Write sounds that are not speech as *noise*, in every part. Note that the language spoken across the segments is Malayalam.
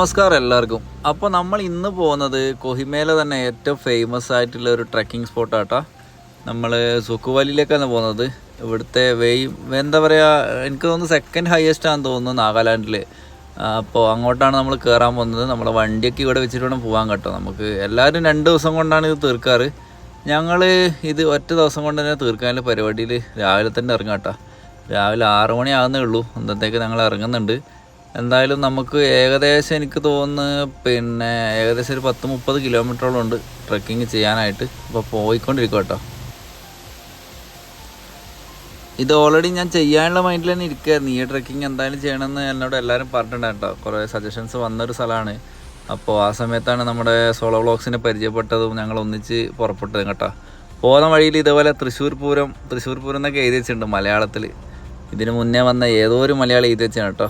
നമസ്കാരം എല്ലാവർക്കും. അപ്പോൾ നമ്മൾ ഇന്ന് പോകുന്നത് കൊഹിമയിലെ തന്നെ ഏറ്റവും ഫേമസ് ആയിട്ടുള്ള ഒരു ട്രക്കിംഗ് സ്പോട്ടാട്ടാ നമ്മൾ സുക്കുവാലിയിലേക്കാണ് പോകുന്നത്. ഇവിടുത്തെ വെയ് എന്താ പറയുക എനിക്ക് തോന്നുന്നു സെക്കൻഡ് ഹയസ്റ്റ് ആണെന്ന് തോന്നുന്നു നാഗാലാൻഡിൽ അപ്പോൾ അങ്ങോട്ടാണ് നമ്മൾ കയറാൻ പോകുന്നത്. നമ്മളെ വണ്ടിയൊക്കെ ഇവിടെ വെച്ചിട്ട് വേണം പോകാൻ കേട്ടോ നമുക്ക്. എല്ലാവരും രണ്ട് ദിവസം കൊണ്ടാണ് ഇത് തീർക്കാറ്. ഞങ്ങൾ ഇത് ഒറ്റ ദിവസം കൊണ്ട് തന്നെ തീർക്കാനുള്ള പരിപാടിയിൽ രാവിലെ തന്നെ ഇറങ്ങാം കേട്ടോ. രാവിലെ ആറ് മണി ആകുന്നേ ഉള്ളൂ. അന്നത്തേക്ക് ഞങ്ങൾ ഇറങ്ങുന്നുണ്ട്. എന്തായാലും നമുക്ക് ഏകദേശം എനിക്ക് തോന്നുന്നു പിന്നെ ഏകദേശം ഒരു പത്ത് മുപ്പത് കിലോമീറ്ററോളം ഉണ്ട് ട്രക്കിങ് ചെയ്യാനായിട്ട്. അപ്പോൾ പോയിക്കൊണ്ടിരിക്കും കേട്ടോ. ഇത് ഓൾറെഡി ഞാൻ ചെയ്യാനുള്ള മൈൻഡിൽ തന്നെ ഇരിക്കുകയായിരുന്നു ഈ ട്രക്കിംഗ് എന്തായാലും ചെയ്യണമെന്ന് എന്നോട് എല്ലാവരും പറഞ്ഞിട്ടുണ്ടായിരുന്നു കേട്ടോ. കുറേ സജഷൻസ് വന്നൊരു സ്ഥലമാണ്. അപ്പോൾ ആ സമയത്താണ് നമ്മുടെ സോളോ വ്ളോഗ്സിനെ പരിചയപ്പെട്ടതും ഞങ്ങൾ ഒന്നിച്ച് പുറപ്പെട്ടതും കേട്ടോ. പോകുന്ന വഴിയിൽ ഇതേപോലെ തൃശ്ശൂർ പൂരം തൃശ്ശൂർ പൂരം എന്നൊക്കെ എഴുതി വെച്ചിട്ടുണ്ട് മലയാളത്തിൽ ഇതിനു മുന്നേ വന്ന ഏതോ ഒരു മലയാളി എഴുതി വെച്ചാണ് കേട്ടോ.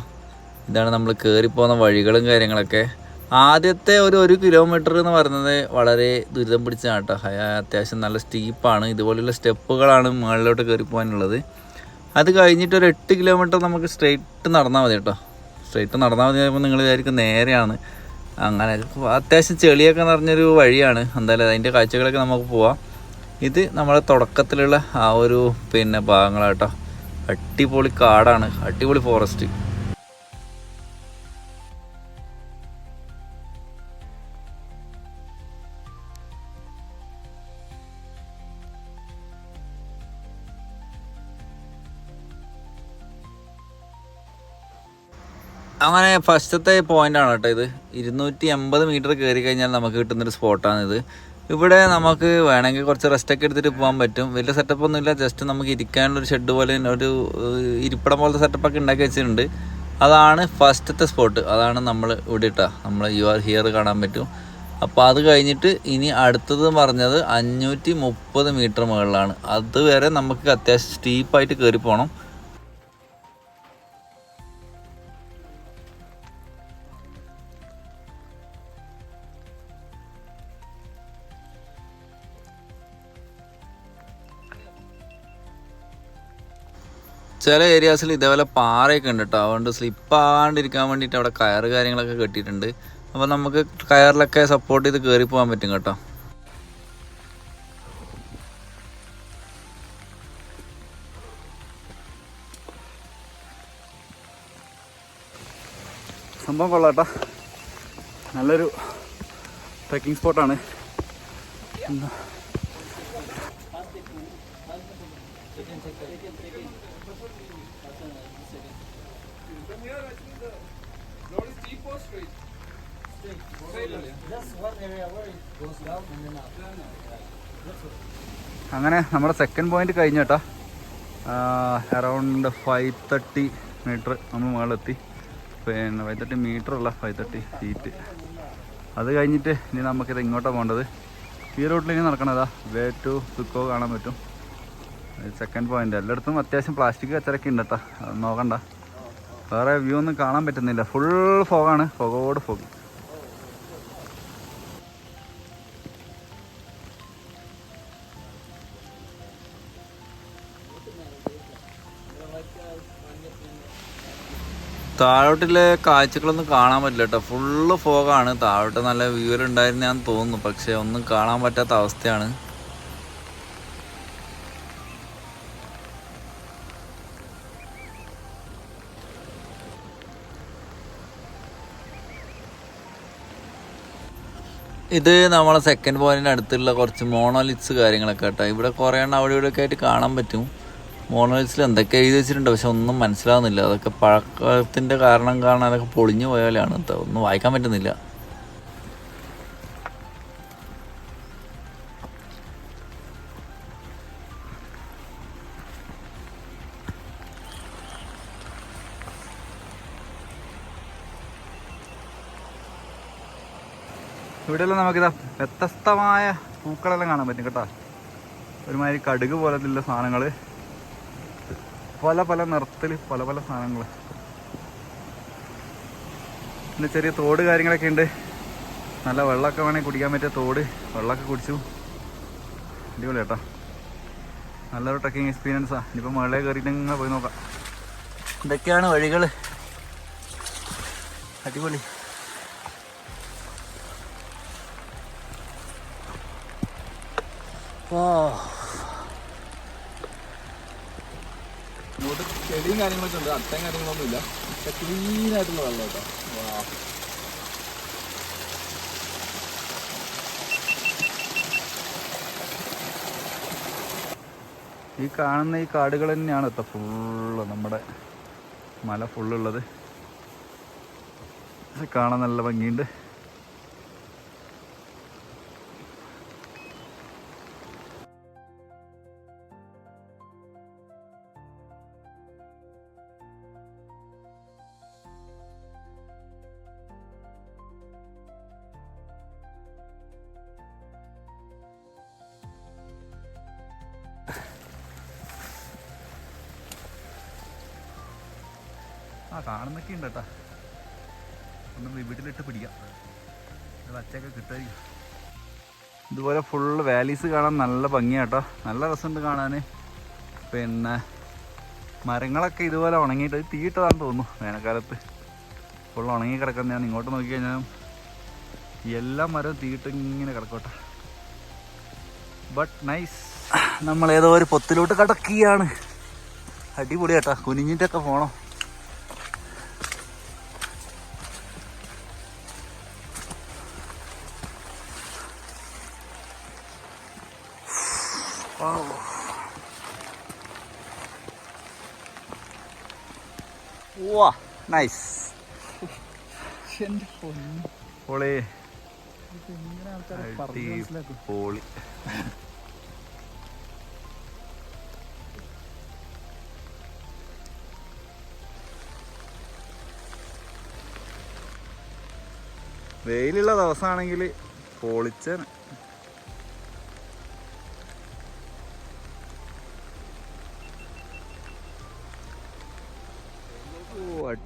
ഇതാണ് നമ്മൾ കയറിപ്പോകുന്ന വഴികളും കാര്യങ്ങളൊക്കെ. ആദ്യത്തെ ഒരു ഒരു കിലോമീറ്റർ എന്ന് പറയുന്നത് വളരെ ദുരിതം പിടിച്ചതാണ് കേട്ടോ. അത്യാവശ്യം നല്ല സ്റ്റീപ്പാണ് ഇതുപോലെയുള്ള സ്റ്റെപ്പുകളാണ് മുകളിലോട്ട് കയറി പോകാനുള്ളത് അത് കഴിഞ്ഞിട്ട് ഒരു എട്ട് കിലോമീറ്റർ നമുക്ക് സ്ട്രെയിറ്റ് നടന്നാൽ മതി കേട്ടോ. സ്ട്രെയിറ്റ് നടന്നാൽ മതി ആയപ്പോൾ നിങ്ങൾ വിചാരിക്കും നേരെയാണ്. അങ്ങനെ അത്യാവശ്യം ചെളിയൊക്കെ നിറഞ്ഞൊരു വഴിയാണ്. എന്തായാലും അതിന്റെ കാഴ്ചകളൊക്കെ നമുക്ക് പോവാം. ഇത് നമ്മുടെ തുടക്കത്തിലുള്ള ആ ഒരു പിന്നെ ഭാഗങ്ങളാട്ടോ അടിപൊളി കാടാണ്. അടിപൊളി ഫോറസ്റ്റ് അങ്ങനെ ഫസ്റ്റത്തെ പോയിന്റ് ആണ് കേട്ടോ ഇത്. ഇരുന്നൂറ്റി എൺപത് മീറ്റർ കയറി കഴിഞ്ഞാൽ നമുക്ക് കിട്ടുന്നൊരു സ്പോട്ടാണ് ഇത്. ഇവിടെ നമുക്ക് വേണമെങ്കിൽ കുറച്ച് റെസ്റ്റൊക്കെ എടുത്തിട്ട് പോകാൻ പറ്റും. വലിയ സെറ്റപ്പ് ഒന്നുമില്ല ജസ്റ്റ് നമുക്ക് ഇരിക്കാനുള്ള ഒരു ഷെഡ് പോലെ ഒരു ഇരിപ്പിടം പോലത്തെ സെറ്റപ്പൊക്കെ ഉണ്ടാക്കി വെച്ചിട്ടുണ്ട്. അതാണ് ഫസ്റ്റത്തെ സ്പോട്ട് അതാണ് നമ്മൾ ഇവിടെ ഇട്ടാ. നമ്മൾ യു ആർ ഹിയർ കാണാൻ പറ്റും. അപ്പോൾ അത് കഴിഞ്ഞിട്ട് ഇനി അടുത്തത് പറഞ്ഞത് അഞ്ഞൂറ്റി മുപ്പത് മീറ്റർ മുകളിലാണ് അതുവരെ നമുക്ക് അത്യാവശ്യം സ്റ്റീപ്പായിട്ട് കയറി പോകണം ചില ഏരിയാസിൽ ഇതേപോലെ പാറയൊക്കെ ഉണ്ട് കേട്ടോ അതുകൊണ്ട് സ്ലിപ്പ് ആകാണ്ടിരിക്കാൻ വേണ്ടിയിട്ട് അവിടെ കയറ് കാര്യങ്ങളൊക്കെ കെട്ടിയിട്ടുണ്ട്. അപ്പോൾ നമുക്ക് കയറിലൊക്കെ സപ്പോർട്ട് ചെയ്ത് കയറി പോകാൻ പറ്റും കേട്ടോ. സംഭവം കൊള്ളാട്ടോ നല്ലൊരു ട്രക്കിംഗ് സ്പോട്ടാണ് അങ്ങനെ നമ്മുടെ സെക്കൻഡ് പോയിന്റ് കഴിഞ്ഞ കേട്ടോ അറൗണ്ട് ഫൈവ് തേർട്ടി മീറ്റർ നമ്മൾ മുകളിലെത്തി. പിന്നെ ഫൈവ് തേർട്ടി മീറ്റർ അല്ല ഫൈവ് തേർട്ടി ഫീറ്റ് അത് കഴിഞ്ഞിട്ട് ഇനി നമുക്കിത് ഇങ്ങോട്ടാണ് പോകേണ്ടത്? ഈ റൂട്ടിൽ ഇനി നടക്കണതാ. വേ ടു സുക്കോ കാണാൻ പറ്റും. സെക്കൻഡ് പോയിന്റ് എല്ലായിടത്തും അത്യാവശ്യം പ്ലാസ്റ്റിക് കച്ചറൊക്കെ ഉണ്ട് കേട്ടോ നോക്കണ്ട. വേറെ വ്യൂ ഒന്നും കാണാൻ പറ്റുന്നില്ല. ഫുൾ ഫോഗാണ് ഫോഗോട് ഫോഗ് താഴോട്ടിലെ കാഴ്ചകളൊന്നും കാണാൻ പറ്റില്ല കേട്ടോ ഫുള്ള് ഫോഗാണ് താഴോട്ട് നല്ല വ്യൂ ഉണ്ടായിരുന്നു ഞാൻ തോന്നുന്നു. പക്ഷെ ഒന്നും കാണാൻ പറ്റാത്ത അവസ്ഥയാണ്. ഇത് നമ്മളെ സെക്കൻഡ് പോയിന്റിന് അടുത്തുള്ള കുറച്ച് മോണോലിറ്റ്സ് കാര്യങ്ങളൊക്കെ കേട്ടോ. ഇവിടെ കുറേ എണ്ണം അവിടെ ഇവിടെ ഒക്കെ ആയിട്ട് കാണാൻ പറ്റും. മോണോലിറ്റ്സിൽ എന്തൊക്കെ എഴുതി വെച്ചിട്ടുണ്ട് പക്ഷെ ഒന്നും മനസ്സിലാവുന്നില്ല. അതൊക്കെ പഴക്കത്തിന്റെ കാരണം കാരണം അതൊക്കെ പൊളിഞ്ഞു പോയാലാണ് ഒന്നും വായിക്കാൻ പറ്റുന്നില്ല. ഇവിടെയെല്ലാം നമുക്കിതാ വ്യത്യസ്തമായ പൂക്കളെല്ലാം കാണാൻ പറ്റും കേട്ടോ. ഒരുമാതിരി കടുക് പോലത്തുള്ള സാധനങ്ങൾ പല പല നിറത്തിൽ പല പല സാധനങ്ങൾ പിന്നെ ചെറിയ തോട് കാര്യങ്ങളൊക്കെ ഉണ്ട്. നല്ല വെള്ളമൊക്കെ വേണമെങ്കിൽ കുടിക്കാൻ പറ്റിയ തോട് വെള്ളമൊക്കെ കുടിച്ചു. അടിപൊളി കേട്ടോ. നല്ലൊരു ട്രക്കിംഗ് എക്സ്പീരിയൻസാണ് ഇനിയിപ്പോൾ മുകളിലേക്ക് കയറിയിട്ട് ഇങ്ങനെ പോയി നോക്കാം. ഇതൊക്കെയാണ് വഴികൾ അടിപൊളി. ഇങ്ങോട്ട് ചെടിയും കാര്യങ്ങളൊക്കെ ഉണ്ട്. അട്ടയും കാര്യങ്ങളൊന്നും ഇല്ല. പക്ഷെ ക്ലീൻ ആയിട്ടുള്ള വെള്ളം കേട്ടോ. ഈ കാണുന്ന ഈ കാടുകൾ തന്നെയാണ് കേട്ടോ ഫുള്ള് നമ്മുടെ മല ഫുള്ളുള്ളത്. കാണാൻ നല്ല ഭംഗിയുണ്ട്. ആ കാണുന്നൊക്കെ ഉണ്ട് കേട്ടാ ഒന്ന് വീട്ടിലിട്ട് പിടിക്കാം. വച്ചൊക്കെ കിട്ടുമായിരിക്കും. ഇതുപോലെ ഫുള്ള് വാലീസ് കാണാൻ നല്ല ഭംഗിയാട്ടോ നല്ല രസമുണ്ട് കാണാൻ പിന്നെ മരങ്ങളൊക്കെ ഇതുപോലെ ഉണങ്ങിയിട്ട് തീയിട്ടതാണെന്ന് തോന്നുന്നു വേനൽക്കാലത്ത്. ഫുൾ ഉണങ്ങി കിടക്കുന്ന ഞാൻ ഇങ്ങോട്ട് നോക്കി കഴിഞ്ഞാൽ എല്ലാ മരവും തീയിട്ട് ഇങ്ങനെ കിടക്കോട്ടെ ബട്ട് നൈസ് നമ്മൾ ഏതോ ഒരു പൊത്തിലോട്ട് കിടക്കുകയാണ്. അടിപൊളി കേട്ടാ കുനിഞ്ഞിട്ടൊക്കെ പോണം. വാ നൈസ് പൊളി. പൊളി വെയിലുള്ള ദിവസമാണെങ്കിൽ പൊളിച്ചേനെ.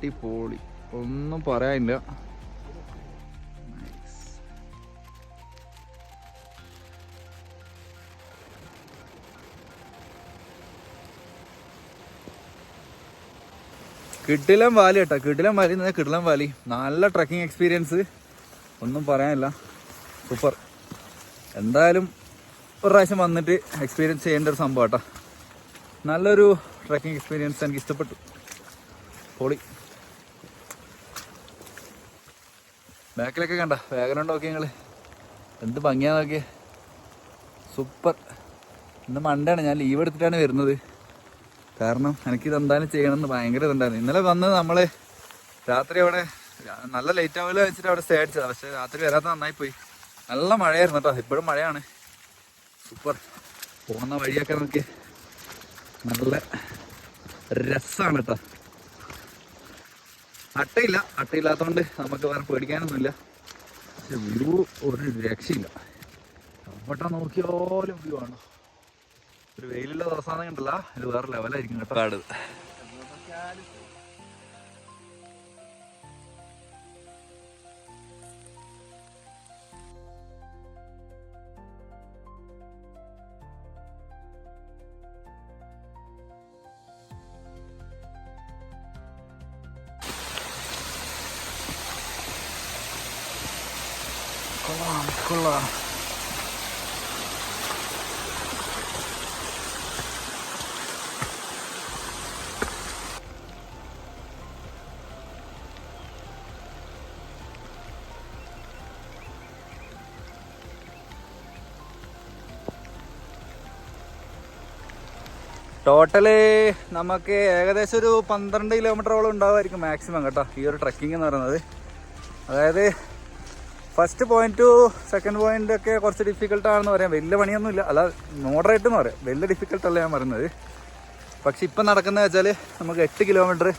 അടിപൊളി. ഒന്നും പറയാനില്ല. കിട്ടിലം വാലി കേട്ടോ. കിടിലം വാലി എന്ന് കിട്ടിലം വാലി. നല്ല ട്രക്കിംഗ് എക്സ്പീരിയൻസ് ഒന്നും പറയാനില്ല. സൂപ്പർ എന്തായാലും ഒരു പ്രാവശ്യം വന്നിട്ട് എക്സ്പീരിയൻസ് ചെയ്യേണ്ട ഒരു സംഭവം കേട്ടോ. നല്ലൊരു ട്രക്കിംഗ് എക്സ്പീരിയൻസ് എനിക്ക് ഇഷ്ടപ്പെട്ടു. പൊളി. ബാക്കിലൊക്കെ കണ്ട. വേഗനം നോക്കി ഞങ്ങൾ എന്ത് ഭംഗിയാ നോക്കിയേ. സൂപ്പർ. ഇന്ന് മണ്ടാണ് ഞാൻ ലീവ് എടുത്തിട്ടാണ് വരുന്നത്. കാരണം എനിക്കിത് എന്തായാലും ചെയ്യണമെന്ന് ഭയങ്കര ഇതുണ്ടായിരുന്നു. ഇന്നലെ വന്ന് നമ്മൾ രാത്രി അവിടെ നല്ല ലേറ്റ് ആവില്ല വെച്ചിട്ട് അവിടെ സ്റ്റേ അടിച്ചതാ. പക്ഷെ രാത്രി വരാത്ത നന്നായി പോയി നല്ല മഴയായിരുന്നു കേട്ടോ. ഇപ്പോഴും മഴയാണ്. സൂപ്പർ. പോകുന്ന വഴിയൊക്കെ നോക്കി നല്ല രസമാണ് കേട്ടോ. അട്ടയില്ല അട്ടയില്ലാത്തതുകൊണ്ട് നമുക്ക് വേറെ പേടിക്കാനൊന്നുമില്ല. പക്ഷെ വ്യൂ ഒരു രക്ഷയില്ല. എവിടെ നോക്കിയാലും വ്യൂ ആണ്. ഒരു വെയിലുള്ള ദിവസമാണെന്ന് കണ്ടല്ല ഇത് വേറെ ലെവലായിരിക്കും കേട്ടോ. കാട് ടോട്ടൽ നമുക്ക് ഏകദേശം ഒരു പന്ത്രണ്ട് കിലോമീറ്ററോളം ഉണ്ടാവുമായിരിക്കും മാക്സിമം കേട്ടോ. ഈ ഒരു ട്രക്കിംഗ് എന്ന് പറയുന്നത്. അതായത് first point to second point ഒക്കെ കുറച്ച് ഡിഫിക്കൽട്ട് ആണെന്ന് പറയാം. വലിയ പണിയൊന്നുമില്ല. അല്ല മോഡറേറ്റ് എന്ന് പറയാം. വലിയ ഡിഫിക്കൽട്ട് അല്ല ഞാൻ പറയുന്നത്. പക്ഷെ ഇപ്പം നടക്കുന്നത് വെച്ചാൽ നമുക്ക് എട്ട് കിലോമീറ്റർ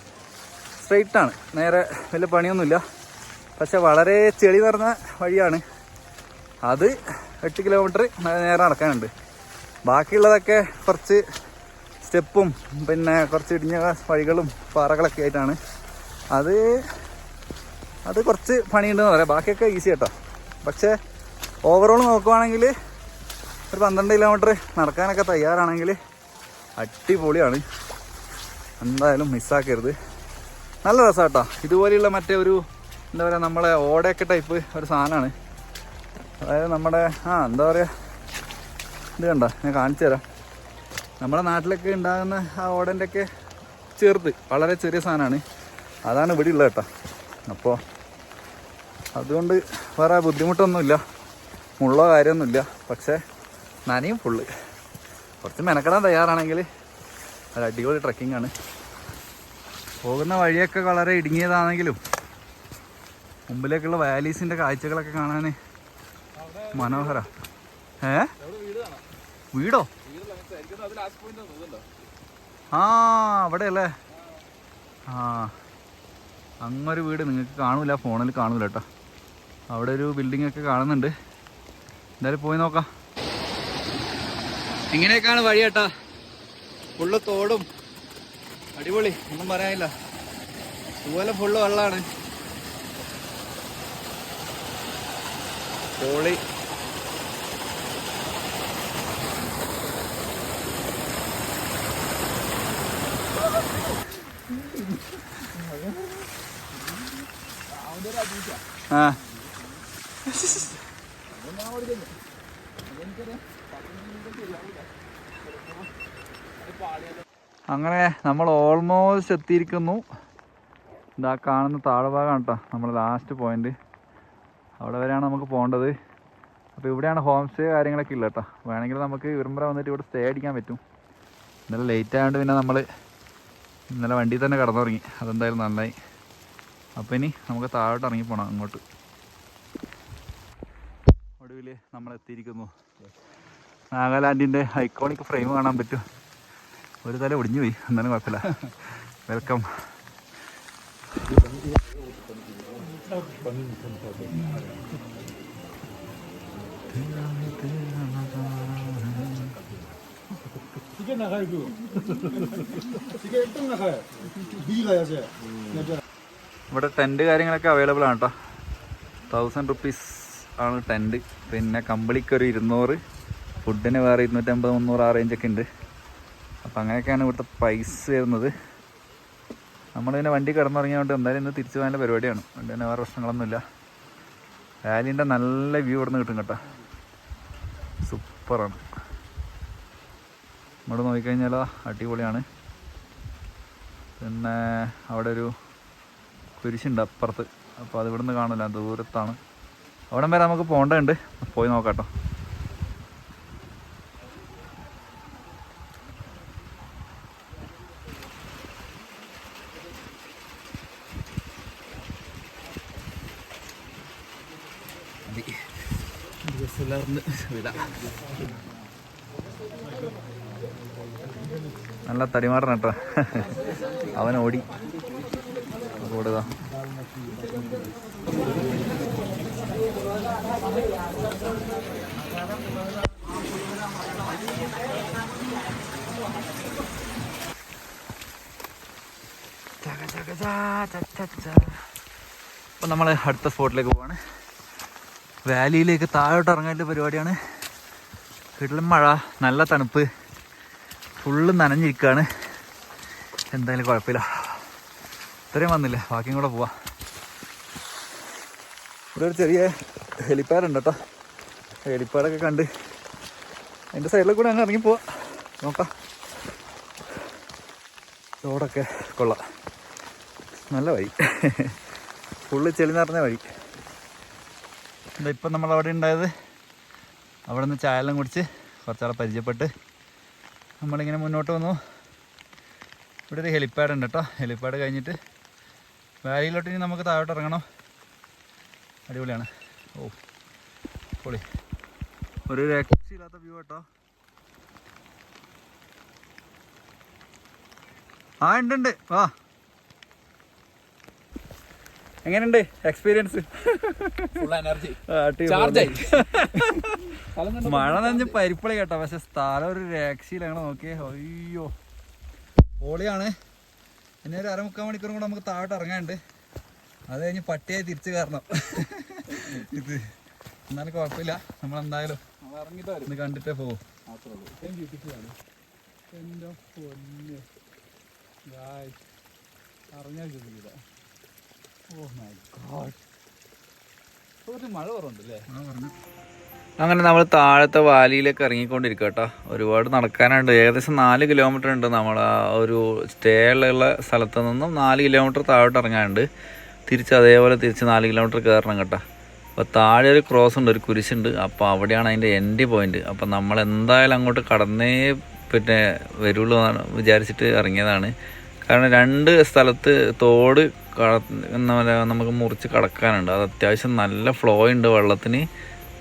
സ്ട്രെയിറ്റ് ആണ്. നേരെ വലിയ പണിയൊന്നുമില്ല. പക്ഷെ വളരെ ചെളി നിറഞ്ഞ വഴിയാണ്. അത് എട്ട് കിലോമീറ്റർ നേരെ നടക്കാനുണ്ട്. ബാക്കിയുള്ളതൊക്കെ കുറച്ച് സ്റ്റെപ്പും പിന്നെ കുറച്ച് ഇടിഞ്ഞ വഴികളും പാറകളൊക്കെ ആയിട്ടാണ്. അത് അത് കുറച്ച് പണിയുണ്ടെന്ന് പറയാം. ബാക്കിയൊക്കെ ഈസി കേട്ടോ പക്ഷേ ഓവറോൾ നോക്കുവാണെങ്കിൽ ഒരു പന്ത്രണ്ട് കിലോമീറ്റർ നടക്കാനൊക്കെ തയ്യാറാണെങ്കിൽ അടിപൊളിയാണ്. എന്തായാലും മിസ്സാക്കരുത് നല്ല രസമാണ് കേട്ടോ ഇതുപോലെയുള്ള മറ്റേ ഒരു എന്താ പറയുക നമ്മളെ ഓടയൊക്കെ ടൈപ്പ് ഒരു സാധനമാണ്. അതായത് നമ്മുടെ ആ എന്താ പറയുക ഇത് കണ്ട? ഞാൻ കാണിച്ചു തരാം നമ്മുടെ നാട്ടിലൊക്കെ ഉണ്ടാകുന്ന ആ ഓടന്റെ ഒക്കെ ചെറുത് വളരെ ചെറിയ സാധനമാണ്. അതാണ് ഇവിടെ ഉള്ളത് കേട്ടോ. അപ്പോൾ അതുകൊണ്ട് വേറെ ബുദ്ധിമുട്ടൊന്നുമില്ല. മുള്ള കാര്യമൊന്നുമില്ല. പക്ഷേ നനയും ഫുള്ള് കുറച്ച് മെനക്കെടാൻ തയ്യാറാണെങ്കിൽ ഒരു അടിപൊളി ആണ്. പോകുന്ന വഴിയൊക്കെ വളരെ ഇടുങ്ങിയതാണെങ്കിലും മുമ്പിലേക്കുള്ള വാലീസിന്റെ കാഴ്ചകളൊക്കെ കാണാൻ മനോഹര. ഏ? വീടോ? ആ അവിടെ അല്ലേ ആ അങ്ങൊരു വീട് നിങ്ങൾക്ക് കാണൂല ഫോണിൽ കാണൂല കേട്ടോ അവിടെ ഒരു ബിൽഡിംഗ് ഒക്കെ കാണുന്നുണ്ട്. എന്തായാലും പോയി നോക്കാം. ഇങ്ങനെയൊക്കെയാണ് വഴി കേട്ടാ. ഫുള്ള് തോടും അടിപൊളി ഒന്നും പറയാനില്ല. ഇതുപോലെ ഫുള്ള് വെള്ളമാണ് പൊളി. ആ. അങ്ങനെ നമ്മൾ ഓൾമോസ്റ്റ് എത്തിയിരിക്കുന്നു. ഇതാ കാണുന്ന താഴ്ഭാഗമാണ് കേട്ടോ നമ്മൾ ലാസ്റ്റ് പോയിന്റ് അവിടെ വരെയാണ് നമുക്ക് പോകേണ്ടത്. അപ്പോൾ ഇവിടെയാണ് ഹോം സ്റ്റേ കാര്യങ്ങളൊക്കെ ഉള്ളത് കേട്ടോ വേണമെങ്കിൽ നമുക്ക് ഇവിടുമ്പറ വന്നിട്ട് ഇവിടെ സ്റ്റേ അടിക്കാൻ പറ്റും. ഇന്നലെ ലേറ്റ് ആയതുകൊണ്ട് പിന്നെ നമ്മൾ ഇന്നലെ വണ്ടിയിൽ തന്നെ കടന്നുറങ്ങി. അതെന്തായാലും നന്നായി. അപ്പോൾ ഇനി നമുക്ക് താഴോട്ട് ഇറങ്ങി പോകണം അങ്ങോട്ട്. ഒടുവിൽ നമ്മൾ എത്തിയിരിക്കുന്നു. നാഗാലാൻഡിന്റെ ഐക്കോണിക് ഫ്രെയിം കാണാൻ പറ്റും. ഒരു തല ഒടിഞ്ഞു പോയി. എന്നാലും കുഴപ്പമില്ല. വെൽക്കം. 이게 나가요 그 이게 딱 나가요 미리 가야지 ഇവിടെ ടെൻറ്റ് കാര്യങ്ങളൊക്കെ അവൈലബിൾ ആണ് കേട്ടോ തൗസൻഡ് റുപ്പീസ് ആണ് ടെൻറ്റ് പിന്നെ കമ്പിളിക്ക് ഒരു ഇരുന്നൂറ് ഫുഡിന് വേറെ ഇരുന്നൂറ്റമ്പത് മുന്നൂറ് ആ റേഞ്ചൊക്കെ ഉണ്ട് അപ്പം അങ്ങനെയൊക്കെയാണ് ഇവിടുത്തെ പൈസ വരുന്നത് നമ്മളിങ്ങനെ വണ്ടി കിടന്നുറങ്ങിയതുകൊണ്ട് എന്തായാലും ഇന്ന് തിരിച്ചു പോകാനുള്ള പരിപാടിയാണ് അതുകൊണ്ട് തന്നെ വേറെ പ്രശ്നങ്ങളൊന്നുമില്ല വാലിൻ്റെ നല്ല വ്യൂ ഇവിടെ നിന്ന് കിട്ടും കേട്ടോ സൂപ്പറാണ് ഇങ്ങോട്ട് നോക്കിക്കഴിഞ്ഞാൽ അടിപൊളിയാണ്. പിന്നെ അവിടെ ഒരു കുരിശുണ്ട് അപ്പുറത്ത്. അപ്പോൾ അത് ഇവിടുന്ന് കാണില്ല ദൂരത്താണ്. അവിടം വരെ നമുക്ക് പോകേണ്ടതുണ്ട് പോയി നോക്കാം കേട്ടോ നല്ല തടിമാറണം കേട്ടോ അവൻ ഓടി ഓടുതാ അപ്പം നമ്മൾ അടുത്ത സ്പോട്ടിലേക്ക് പോവാണ്. വാലിയിലേക്ക് താഴോട്ട് ഇറങ്ങാനുള്ള പരിപാടിയാണ്. വീട്ടിലും മഴ നല്ല തണുപ്പ്. ഫുള്ള് നനഞ്ഞിരിക്കുകയാണ് എന്തായാലും കുഴപ്പമില്ല. ഇത്രയും വന്നില്ല? ബാക്കിയും കൂടെ പോവാ. ഇവിടെ ഒരു ചെറിയ ഹെലിപ്പാഡ് ഉണ്ട് കേട്ടോ. ഹെലിപ്പാഡൊക്കെ കണ്ട് അതിന്റെ സൈഡിൽ കൂടെ അങ്ങ് ഇറങ്ങി പോവാ. നോക്കാം. റോഡൊക്കെ കൊള്ളാം. നല്ല വഴി. ഫുള്ള് ചെളി നിറഞ്ഞ വഴി. ഇപ്പം നമ്മൾ അവിടെ ഉണ്ടായത്. അവിടെ നിന്ന് ചായയെല്ലാം കുടിച്ച് കുറച്ചാളെ പരിചയപ്പെട്ട് നമ്മളിങ്ങനെ മുന്നോട്ട് വന്നു. ഇവിടെ ഒരു ഹെലിപ്പാഡ് ഉണ്ട് കേട്ടോ. ഹെലിപ്പാഡ് കഴിഞ്ഞിട്ട് വാലിയിലോട്ട് ഇനി നമുക്ക് താഴോട്ട് ഇറങ്ങണം. അടിപൊളിയാണ്. ഓ പൊളി. ഒരു രക്ഷയില്ലാത്ത വ്യൂ കേട്ടോ. ആ ഉണ്ട് ഉണ്ട്. വാ. എങ്ങനെയുണ്ട് എക്സ്പീരിയൻസ്. *laughs* മഴ നനഞ്ഞ് പരിപ്പളി കേട്ടോ. പക്ഷെ സ്ഥലം ഒരു രക്ഷയിലാണ് നോക്കിയേ. അയ്യോ. പൊളിയാണ്. പിന്നെ ഒരു അരമുക്കാൽ മണിക്കൂറും കൂടെ നമുക്ക് താഴോട്ട് ഇറങ്ങാനുണ്ട്. അത് കഴിഞ്ഞ് പട്ടിയായി തിരിച്ചു കയറണം. ഇത് എന്നാലും കുഴപ്പമില്ല. നമ്മൾ എന്തായാലും ഇന്ന് കണ്ടിട്ടേ പോകും അറിഞ്ഞാൽ ചോദിക്കില്ല അങ്ങനെ നമ്മൾ താഴത്തെ വാലിയിലേക്ക് ഇറങ്ങിക്കൊണ്ടിരിക്കുക കേട്ടോ ഒരുപാട് നടക്കാനുണ്ട്. ഏകദേശം നാല് കിലോമീറ്റർ ഉണ്ട് നമ്മൾ ആ ഒരു സ്റ്റേ ഉള്ള സ്ഥലത്ത് നിന്നും നാല് കിലോമീറ്റർ താഴോട്ട് ഇറങ്ങാനുണ്ട്. തിരിച്ച് അതേപോലെ തിരിച്ച് നാല് കിലോമീറ്റർ കയറണം കേട്ടോ. അപ്പോൾ താഴെ ഒരു ക്രോസ് ഉണ്ട് ഒരു കുരിശുണ്ട്. അപ്പോൾ അവിടെയാണ് അതിന്റെ എൻഡ് പോയിന്റ് അപ്പോൾ നമ്മൾ എന്തായാലും അങ്ങോട്ട് കടന്നേ പിന്നെ വരുള്ളൂ എന്നാണ് വിചാരിച്ചിട്ട് ഇറങ്ങിയതാണ്. കാരണം രണ്ട് സ്ഥലത്ത് തോട് നമുക്ക് മുറിച്ച് കടക്കാനുണ്ട്. അത് അത്യാവശ്യം നല്ല ഫ്ലോ ഉണ്ട് വെള്ളത്തിന്.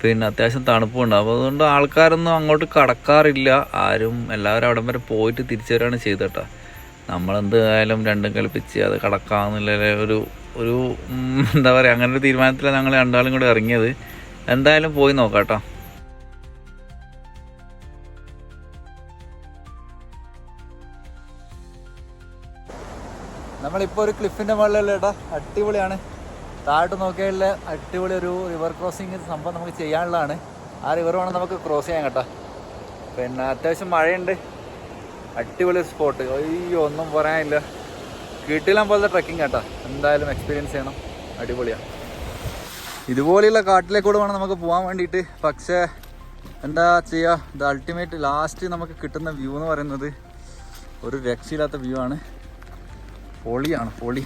പിന്നെ അത്യാവശ്യം തണുപ്പുണ്ട്. അപ്പോൾ അതുകൊണ്ട് ആൾക്കാരൊന്നും അങ്ങോട്ട് കടക്കാറില്ല. ആരും എല്ലാവരും അവിടം വരെ പോയിട്ട് തിരിച്ചു വരികയാണ് ചെയ്തേട്ടാ നമ്മളെന്തായാലും രണ്ടും കളിപ്പിച്ച് അത് കടക്കാമെന്നുള്ള ഒരു ഒരു എന്താ പറയുക അങ്ങനെ ഒരു തീരുമാനത്തിലാണ് ഞങ്ങൾ രണ്ടാളും കൂടെ ഇറങ്ങിയത്. എന്തായാലും പോയി നോക്കാം കേട്ടോ നമ്മളിപ്പോൾ ഒരു ക്ലിഫിന്റെ മുകളിലല്ലേ ഏട്ടാ? അടിപൊളിയാണ്. താഴോട്ട് നോക്കിയാലുള്ള അടിപൊളി ഒരു റിവർ ക്രോസിങ് സംഭവം നമുക്ക് ചെയ്യാനുള്ളതാണ്. ആ റിവർ വേണം നമുക്ക് ക്രോസ് ചെയ്യാൻ കേട്ടോ. പിന്നെ അത്യാവശ്യം മഴയുണ്ട്. അടിപൊളി സ്പോട്ട് അയ്യോ ഒന്നും പറയാനില്ല. കിട്ടില്ലാൻ പോലത്തെ ട്രക്കിംഗ് കേട്ടോ. എന്തായാലും എക്സ്പീരിയൻസ് ചെയ്യണം. അടിപൊളിയാണ് ഇതുപോലെയുള്ള കാട്ടിലേക്കൂടെ വേണം നമുക്ക് പോകാൻ വേണ്ടിയിട്ട്. പക്ഷേ എന്താ ചെയ്യുക ഇത് അൾട്ടിമേറ്റ് ലാസ്റ്റ് നമുക്ക് കിട്ടുന്ന വ്യൂ എന്ന് പറയുന്നത് ഒരു രക്ഷയില്ലാത്ത വ്യൂ ആണ്. പൊളിയാണ് പൊളി.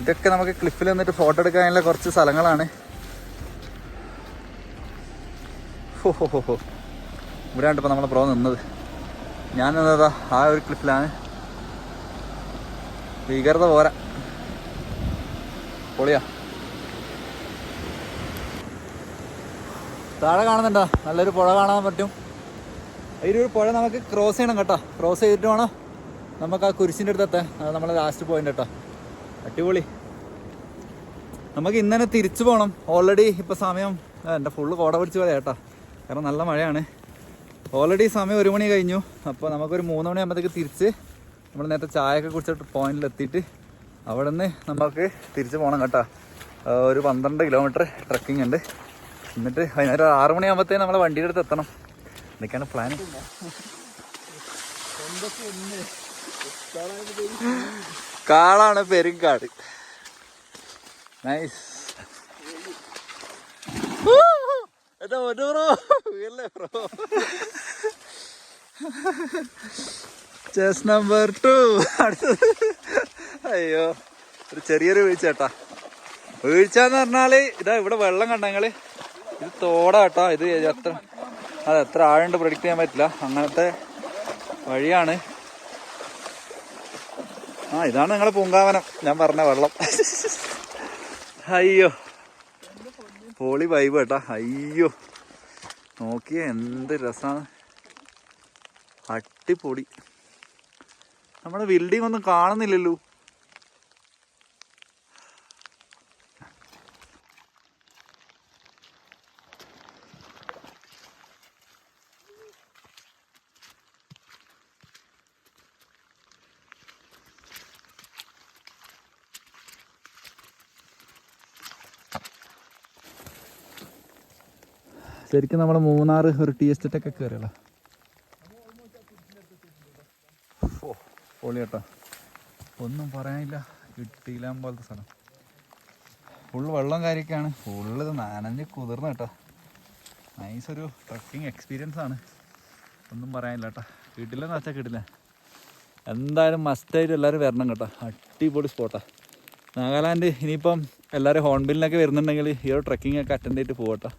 ഇതൊക്കെ നമുക്ക് ക്ലിഫിൽ നിന്നിട്ട് ഫോട്ടോ എടുക്കാനുള്ള കുറച്ച് സ്ഥലങ്ങളാണ്. ഹോ ഹോ ഹോ നമ്മളെ പ്രോ നിന്നത്. ഞാൻ നിന്നതാ ആ ഒരു ക്ലിഫിലാണ് ഭീകരത പോരാ. പൊളിയാ. താഴെ കാണുന്നുണ്ടോ? നല്ലൊരു പുഴ കാണാൻ പറ്റും. ഒരു പുഴ നമുക്ക് ക്രോസ് ചെയ്യണം കേട്ടോ. ക്രോസ് ചെയ്തിട്ട് വേണം നമുക്ക് ആ കുരിശിന്റെ അടുത്ത് എത്താൻ അത് നമ്മളെ ലാസ്റ്റ് പോയിന്റ് കേട്ടോ അടിപൊളി. നമുക്ക് ഇന്നലെ തിരിച്ചു പോകണം ഓൾറെഡി ഇപ്പോൾ സമയം എന്റെ ഫുള്ള് കോട പിടിച്ച് പോലെ കേട്ടോ. കാരണം നല്ല മഴയാണ്. ഓൾറെഡി സമയം ഒരു മണി കഴിഞ്ഞു. അപ്പോൾ നമുക്കൊരു മൂന്ന് മണിയാകുമ്പോഴത്തേക്ക് തിരിച്ച് നമ്മൾ നേരത്തെ ചായയൊക്കെ കുടിച്ചിട്ട് പോയിന്റിൽ എത്തിയിട്ട് അവിടെ നിന്ന് നമുക്ക് തിരിച്ച് പോകണം കേട്ടോ. ഒരു പന്ത്രണ്ട് കിലോമീറ്റർ ട്രക്കിംഗ് ഉണ്ട്. എന്നിട്ട് വൈകുന്നേരം ആറ് മണിയാകുമ്പോഴത്തേക്ക് നമ്മളെ വണ്ടിയുടെ അടുത്ത് എത്തണം. ഇതൊക്കെയാണ് plan കാളാണ് Perungad nice bro? Chess number two അയ്യോ ഒരു ചെറിയൊരു വീഴ്ച കേട്ടാ. വീഴ്ച എന്ന് പറഞ്ഞാൽ ഇതാ ഇവിടെ വെള്ളം കണ്ട ഞങ്ങൾ ഇത് തോടാ കേട്ടോ ഇത് എത്ര അത് എത്ര ആഴുണ്ട് പ്രൊഡിക്റ്റ് ചെയ്യാൻ പറ്റില്ല. അങ്ങനത്തെ വഴിയാണ്. ആ ഇതാണ് നിങ്ങളെ പൂങ്കാവനം. ഞാൻ പറഞ്ഞ വെള്ളം. അയ്യോ. പോളി വൈബ് കേട്ടാ. അയ്യോ. നോക്കിയ എന്ത് രസാണ്. അട്ടിപ്പൊടി നമ്മുടെ ബിൽഡിംഗ് ഒന്നും കാണുന്നില്ലല്ലോ. ശരിക്കും നമ്മൾ മൂന്നാർ ഒരു ടീ എസ്റ്റേറ്റ് ഒക്കെ കയറിയല്ലോ ഓ പൊളി കേട്ടോ. ഒന്നും പറയാനില്ല. കിട്ടിയില്ല പോലത്തെ സ്ഥലം. ഫുള്ള് വെള്ളം കാര്യമൊക്കെയാണ് ഫുള്ള് നനഞ്ഞ് കുതിർന്ന് കേട്ടോ. നൈസ് ഒരു ട്രക്കിംഗ് എക്സ്പീരിയൻസ് ആണ്. ഒന്നും പറയാനില്ല കേട്ടോ. കിട്ടില്ലെന്ന് വെച്ചാൽ കിട്ടില്ല എന്തായാലും മസ്റ്റായിട്ട് എല്ലാവരും വരണം കേട്ടോ. അടിപൊളി സ്പോട്ടാണ് നാഗാലാൻഡ് ഇനിയിപ്പം എല്ലാവരും ഹോൺബില്ലിനൊക്കെ വരുന്നുണ്ടെങ്കിൽ ഈ ഒരു ട്രക്കിംഗ് ഒക്കെ അറ്റൻഡ് ചെയ്തിട്ട് പോകട്ടോ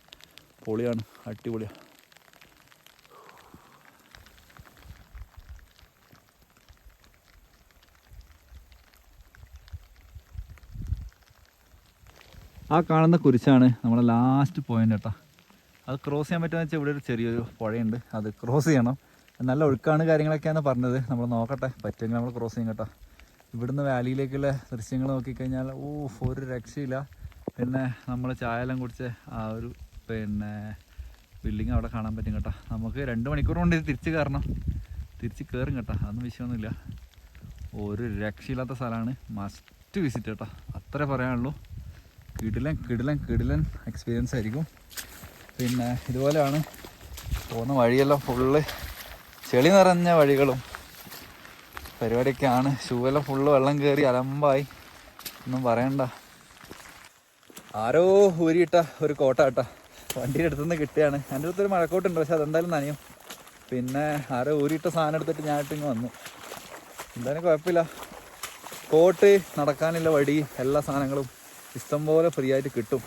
പൊളിയാണ് അടിപൊളിയാണ് ആ കാണുന്ന കുരിശാണ് നമ്മുടെ ലാസ്റ്റ് പോയിന്റ് കേട്ടോ. അത് ക്രോസ് ചെയ്യാൻ പറ്റുമെന്ന് വെച്ചാൽ ഇവിടെ ഒരു ചെറിയൊരു പുഴയുണ്ട് അത് ക്രോസ് ചെയ്യണം. നല്ല ഒഴുക്കാണ് കാര്യങ്ങളൊക്കെയാണ് പറഞ്ഞത്. നമ്മൾ നോക്കട്ടെ പറ്റുമെങ്കിൽ നമ്മൾ ക്രോസ് ചെയ്യും കേട്ടോ. ഇവിടുന്ന് വാലിയിലേക്കുള്ള ദൃശ്യങ്ങൾ നോക്കിക്കഴിഞ്ഞാൽ ഓ ഒരു രക്ഷയില്ല. പിന്നെ നമ്മൾ ചായ എല്ലാം കുടിച്ച് ആ ഒരു പിന്നെ ബിൽഡിങ് അവിടെ കാണാൻ പറ്റും കേട്ടോ. നമുക്ക് രണ്ട് മണിക്കൂർ കൊണ്ട് തിരിച്ച് കയറണം. തിരിച്ച് കയറും കേട്ടോ. അതൊന്നും വിഷയമൊന്നുമില്ല. ഒരു രക്ഷയില്ലാത്ത സ്ഥലമാണ്. മസ്റ്റ് വിസിറ്റ് കേട്ടോ. അത്ര പറയാനുള്ളൂ. കിടിലൻ കിടിലൻ കിടിലൻ എക്സ്പീരിയൻസ് ആയിരിക്കും. പിന്നെ ഇതുപോലെയാണ് പോകുന്ന വഴിയെല്ലാം ഫുള്ള് ചെളി നിറഞ്ഞ വഴികളും പരിപാടിയൊക്കെയാണ്. ഷൂവെല്ലാം ഫുള്ള് വെള്ളം കയറി അലമ്പായി. ഒന്നും പറയണ്ട. ആരോ ഊരിയിട്ട ഒരു കോട്ട കേട്ടാ. വണ്ടിയുടെ അടുത്തുനിന്ന് കിട്ടുകയാണ് എന്റെ അടുത്തൊരു മഴക്കോട്ടുണ്ട് പക്ഷെ അതെന്തായാലും നനയും. പിന്നെ ആരോ ഊരിയിട്ട സാധനം എടുത്തിട്ട് ഞാനിട്ട് ഇങ്ങ് വന്നു. എന്തായാലും കുഴപ്പമില്ല. കോട്ട് നടക്കാനുള്ള വടി എല്ലാ സാധനങ്ങളും ഇഷ്ടം പോലെ ഫ്രീ ആയിട്ട് കിട്ടും.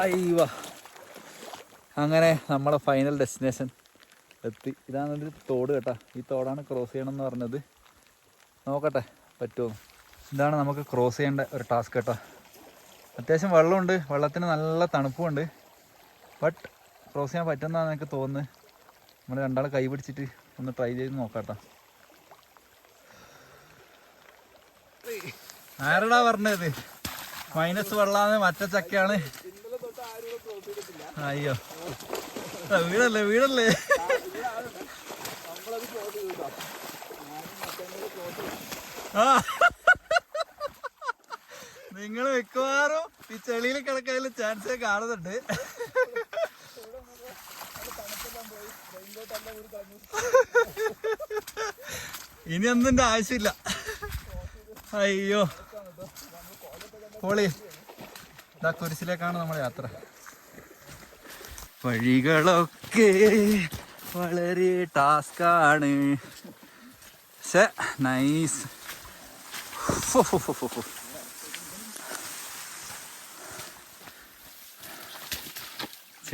അയ്യവ. അങ്ങനെ നമ്മുടെ ഫൈനൽ ഡെസ്റ്റിനേഷൻ എത്തി. ഇതാണ് ഒരു തോട് കേട്ടോ. ഈ തോടാണ് ക്രോസ് ചെയ്യണം എന്ന് പറഞ്ഞത്. നോക്കട്ടെ പറ്റുമോ? ഇതാണ് നമുക്ക് ക്രോസ് ചെയ്യേണ്ട ഒരു ടാസ്ക് കേട്ടോ. അത്യാവശ്യം വെള്ളമുണ്ട്. വെള്ളത്തിന് നല്ല തണുപ്പുമുണ്ട്. ബട്ട് ക്രോസ് ചെയ്യാൻ പറ്റുന്നതാണ് എനിക്ക് തോന്നുന്നത് നമ്മൾ രണ്ടാളെ കൈ പിടിച്ചിട്ട് ഒന്ന് ട്രൈ ചെയ്ത് നോക്കാട്ടോ. ആരടാ പറഞ്ഞത്? മൈനസ് വെള്ളാന്ന് മറ്റേ ചക്കയാണ്. അയ്യോ. വീടല്ലേ വീടല്ലേ? ആ. നിങ്ങൾ മിക്കവാറും ഈ ചെളിയിൽ കിടക്കാനുള്ള ചാൻസ് കാണുന്നുണ്ട്. ഇനി ഒന്നിന്റെ ആവശ്യമില്ല. അയ്യോ. പൊളി. ഇതാ കുരിശിലേക്കാണ് നമ്മുടെ യാത്ര. വഴികളൊക്കെ വളരെ ടാസ്കാണ് നൈസ്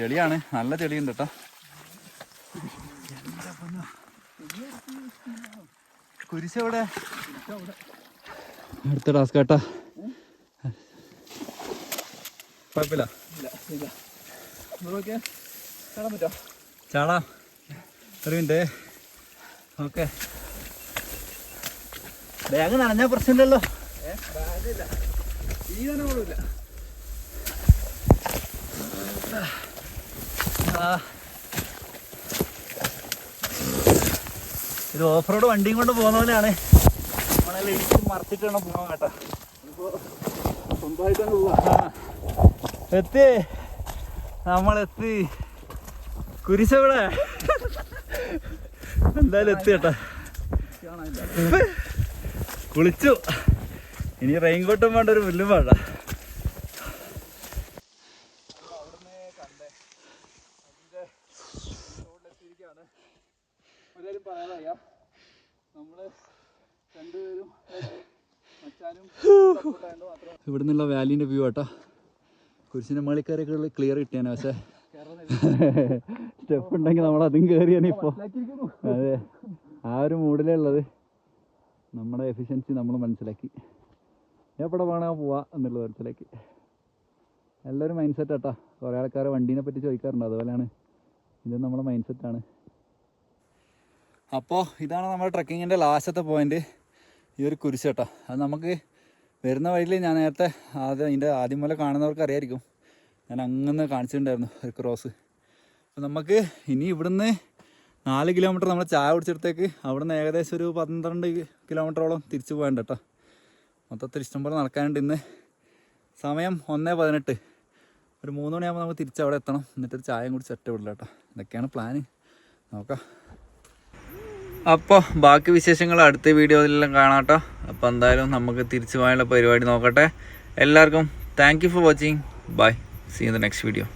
ചെളിയാണ്. നല്ല ചെളിയുണ്ട് കേട്ടോ കുരിശ് എവിടെ? അടുത്ത ടാസ്ക് കേട്ടാ കുഴപ്പമില്ല. ചാടാം. ഒരു മിനിറ്റ്. ഓക്കെ. ബാഗ് നനഞ്ഞ പ്രശ്നമില്ലല്ലോ. ഈ തന്നെ ആ. ഇത് ഓഫ് റോഡ് വണ്ടിയും കൊണ്ട് പോകുന്നവനാണ് നമ്മളെ ഇടിച്ച് മറച്ചിട്ട് വേണം പോകാൻ കേട്ടോ എത്തി. നമ്മളെത്തി കുരിശവിടെ. എന്തായാലും എത്തി കേട്ടാ. കുളിച്ചു ഇനി റെയിൻ കോട്ടും വേണ്ട ഒരു പുല്ലും വേണ്ട. ഇവിടെ നിന്നുള്ള വാലിന്റെ വ്യൂ ആട്ടോ. കുരിശിന്റെ മേളിക്കരൊക്കെ ക്ലിയർ കിട്ടിയാണ് പക്ഷേ. സ്റ്റെപ്പ് ഉണ്ടെങ്കിൽ നമ്മൾ അതും കയറിയാണ് ഇപ്പോൾ അതെ. ആ ഒരു മൂഡിലേ ഉള്ളത്. നമ്മുടെ എഫിഷ്യൻസി നമ്മൾ മനസ്സിലാക്കി. എവിടെ വേണമെങ്കിൽ പോവാ എന്നുള്ളത് മനസ്സിലാക്കി. എല്ലാവരും മൈൻഡ് സെറ്റ് ആട്ടാ. കുറേ ആൾക്കാർ വണ്ടീനെ പറ്റി ചോദിക്കാറുണ്ട്. അതുപോലെയാണ്. ഇത് നമ്മുടെ മൈൻഡ് സെറ്റാണ് അപ്പോൾ ഇതാണ് നമ്മുടെ ട്രക്കിങ്ങിന്റെ ലാസ്റ്റത്തെ പോയിന്റ് ഈ ഒരു കുരിശ് കേട്ടോ. അത് നമുക്ക് വരുന്ന വഴിയിൽ ഞാൻ നേരത്തെ ആദ്യം അതിന്റെ ആദ്യം മുതലേ കാണുന്നവർക്ക് അറിയായിരിക്കും. ഞാൻ അങ്ങനെ കാണിച്ചിട്ടുണ്ടായിരുന്നു ഒരു ക്രോസ് അപ്പോൾ നമുക്ക് ഇനി ഇവിടുന്ന് നാല് കിലോമീറ്റർ നമ്മൾ ചായ കുടിച്ചിടത്തേക്ക് അവിടുന്ന് ഏകദേശം ഒരു പന്ത്രണ്ട് കിലോമീറ്ററോളം തിരിച്ചു പോകേണ്ട കേട്ടോ മൊത്തത്തിൽ ഇഷ്ടംപോലെ നടക്കാനുണ്ട് ഇന്ന്. സമയം ഒന്നേ പതിനെട്ട്. ഒരു മൂന്ന് മണിയാകുമ്പോൾ നമുക്ക് തിരിച്ച് അവിടെ എത്തണം. എന്നിട്ടൊരു ചായയും കൂടി സെറ്റ് വിടില്ല കേട്ടോ ഇതൊക്കെയാണ് പ്ലാന് നോക്കാം. അപ്പോൾ ബാക്കി വിശേഷങ്ങൾ അടുത്ത വീഡിയോയിലെല്ലാം കാണാട്ടോ. അപ്പോൾ എന്തായാലും നമുക്ക് തിരിച്ചു പോകാനുള്ള പരിപാടി നോക്കട്ടെ. എല്ലാവർക്കും thank for watching bye see in the next video